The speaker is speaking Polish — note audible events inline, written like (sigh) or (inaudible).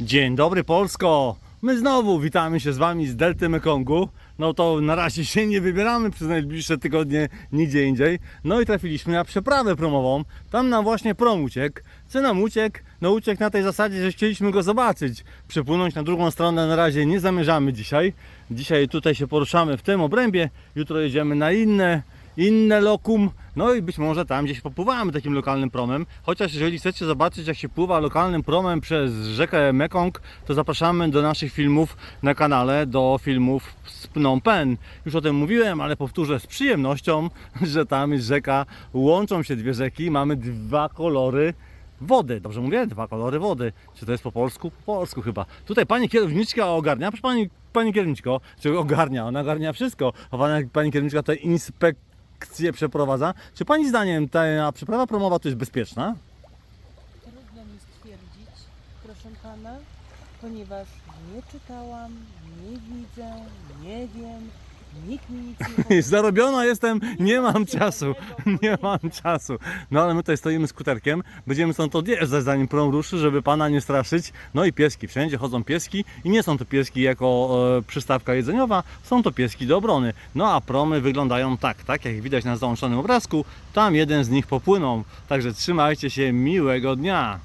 Dzień dobry Polsko! My znowu witamy się z Wami z Delty Mekongu. No to na razie się nie wybieramy przez najbliższe tygodnie nigdzie indziej. No i trafiliśmy na przeprawę promową. Tam nam właśnie prom uciekł. Co nam uciekł? No uciekł na tej zasadzie, że chcieliśmy go zobaczyć. Przepłynąć na drugą stronę na razie nie zamierzamy dzisiaj. Dzisiaj tutaj się poruszamy w tym obrębie. Jutro jedziemy na inne inne lokum, no i być może tam gdzieś popływamy takim lokalnym promem. Chociaż jeżeli chcecie zobaczyć jak się pływa lokalnym promem przez rzekę Mekong, to zapraszamy do naszych filmów na kanale, do filmów z Phnom Penh. Już o tym mówiłem, ale powtórzę z przyjemnością, (laughs) że tam jest rzeka, łączą się dwie rzeki, mamy dwa kolory wody. Dobrze mówię? Dwa kolory wody. Czy to jest po polsku? Po polsku chyba. Tutaj pani kierowniczka ogarnia. Proszę pani, pani kierowniczko, czy ogarnia? Ona ogarnia wszystko. A pani, pani kierowniczka tutaj inspekcję przeprowadza. Czy pani zdaniem ta przeprawa promowa to jest bezpieczna? Trudno mi stwierdzić, proszę pana, ponieważ nie czytałam, nie widzę, nie wiem, nikt mi nic nie. (laughs) Zarobiona jestem, nie mam czasu. (laughs) Nie mam czasu. No ale my tutaj stoimy skuterkiem. Będziemy stąd odjeżdżać zanim prom ruszy, żeby pana nie straszyć. No i pieski. Wszędzie chodzą pieski i nie są to pieski jako e, przystawka jedzeniowa, są to pieski do obrony. No a promy wyglądają tak, tak jak widać na załączonym obrazku. Tam jeden z nich popłynął. Także trzymajcie się, miłego dnia.